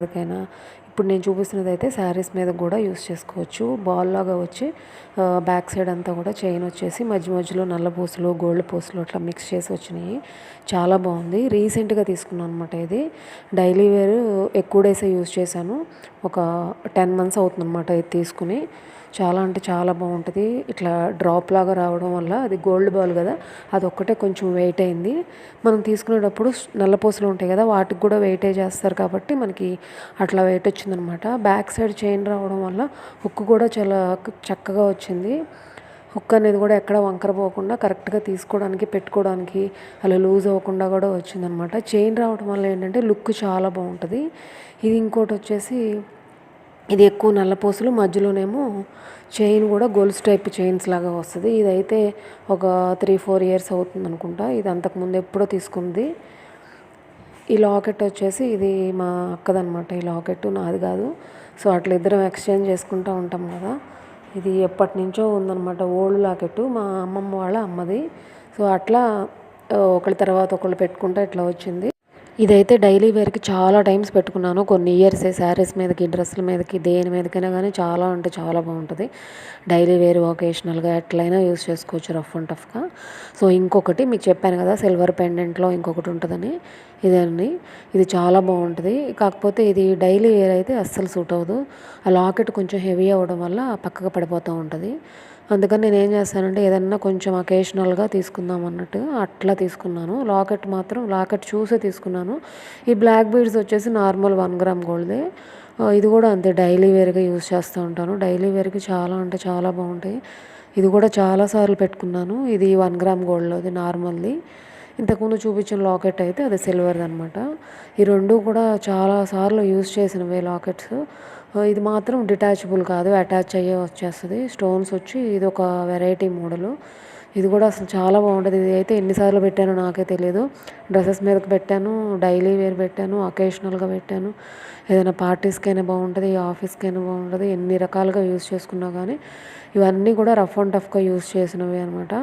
ఎవరికైనా. ఇప్పుడు నేను చూపిస్తున్నది అయితే శారీస్ మీద కూడా యూస్ చేసుకోవచ్చు. బాల్ లాగా వచ్చి బ్యాక్ సైడ్ అంతా కూడా చైన్ వచ్చేసి మధ్య మధ్యలో నల్ల పూసలు గోల్డ్ పూసలు అట్లా మిక్స్ చేసి వచ్చినాయి. చాలా బాగుంది. రీసెంట్గా తీసుకున్నాను అనమాట ఇది. డైలీ వేర్ ఎక్కువ డేసే యూస్ చేశాను. ఒక టెన్ మంత్స్ అవుతుంది అనమాట ఇది తీసుకుని. చాలా అంటే చాలా బాగుంటుంది. ఇట్లా డ్రాప్ లాగా రావడం వల్ల అది గోల్డ్ బాల్ కదా అది ఒక్కటే కొంచెం వెయిట్ అయింది. మనం తీసుకునేటప్పుడు నల్లపూసలు ఉంటాయి కదా వాటికి కూడా వెయిటే చేస్తారు కాబట్టి మనకి అట్లా వెయిట్ వచ్చిందనమాట. బ్యాక్ సైడ్ చైన్ రావడం వల్ల హుక్ కూడా చాలా చక్కగా వచ్చింది. హుక్ అనేది కూడా ఎక్కడ వంకర పోకుండా కరెక్ట్గా తీసుకోవడానికి పెట్టుకోవడానికి అలా లూజ్ అవ్వకుండా కూడా వచ్చిందనమాట. చైన్ రావడం వల్ల ఏంటంటే లుక్ చాలా బాగుంటుంది. ఇది ఇంకోటి వచ్చేసి ఇది ఎక్కువ నల్లపూసలు మధ్యలోనేమో చైన్ కూడా గొలుసు టైప్ చైన్స్ లాగా వస్తుంది. ఇదైతే ఒక త్రీ ఫోర్ ఇయర్స్ అవుతుంది అనుకుంటా ఇది అంతకుముందు ఎప్పుడో తీసుకుంది. ఈ లాకెట్ వచ్చేసి ఇది మా అక్కదనమాట ఈ లాకెట్ నాది కాదు. సో అట్లా ఇద్దరం ఎక్స్చేంజ్ చేసుకుంటూ ఉంటాం కదా. ఇది ఎప్పటి నుంచో ఉందన్నమాట. ఓల్డ్ లాకెట్ మా అమ్మమ్మ వాళ్ళ అమ్మది. సో అట్లా ఒకళ్ళ తర్వాత ఒకళ్ళు పెట్టుకుంటా ఇట్లా వచ్చింది. ఇదైతే డైలీ వేర్కి చాలా టైమ్స్ పెట్టుకున్నాను. కొన్ని ఇయర్స్ శారీస్ మీదకి డ్రెస్సుల మీదకి దేని మీదకైనా కానీ చాలా అంటే చాలా బాగుంటుంది డైలీ వేర్ ఒకేషనల్గా ఎట్లయినా యూస్ చేసుకోవచ్చు రఫ్ అండ్ టఫ్గా. సో ఇంకొకటి మీకు చెప్పాను కదా సిల్వర్ పెండెంట్లో ఇంకొకటి ఉంటుందని. ఇదండి. ఇది చాలా బాగుంటుంది కాకపోతే ఇది డైలీ వేర్ అయితే అస్సలు సూట్ అవ్వదు. ఆ లాకెట్ కొంచెం హెవీ అవ్వడం వల్ల పక్కకు పడిపోతూ ఉంటుంది. అందుకని నేను ఏం చేస్తానంటే ఏదన్నా కొంచెం అకేషనల్గా తీసుకుందాం అన్నట్టు అట్లా తీసుకున్నాను. లాకెట్ మాత్రం లాకెట్ చూసే తీసుకున్నాను. ఈ బ్లాక్ బీడ్స్ వచ్చేసి నార్మల్ వన్ గ్రామ్ గోల్డ్దే ఇది కూడా అంతే డైలీ వేర్గా యూజ్ చేస్తూ ఉంటాను. డైలీ వేర్కి చాలా అంటే చాలా బాగుంటాయి. ఇది కూడా చాలాసార్లు పెట్టుకున్నాను. ఇది వన్ గ్రామ్ గోల్డ్లోది నార్మల్ది ఇంతకుముందు చూపించిన లాకెట్ అయితే అది సిల్వర్ది అనమాట ఈ రెండు కూడా చాలా సార్లు యూస్ చేసినవే లాకెట్స్. ఇది మాత్రం డిటాచబుల్ కాదు అటాచ్ అయ్యే వచ్చేస్తుంది. స్టోన్స్ వచ్చి ఇది ఒక వెరైటీ మోడలు. ఇది కూడా అసలు చాలా బాగుంటుంది. ఇది అయితే ఎన్నిసార్లు పెట్టానో నాకే తెలియదు డ్రెస్సెస్ మీదకి పెట్టాను డైలీ వేర్ పెట్టాను అకేషనల్గా పెట్టాను. ఏదైనా పార్టీస్కైనా బాగుంటుంది ఆఫీస్కైనా బాగుంటుంది ఎన్ని రకాలుగా యూస్ చేసుకున్నా కానీ ఇవన్నీ కూడా రఫ్ అండ్ టఫ్గా యూస్ చేసినవి అనమాట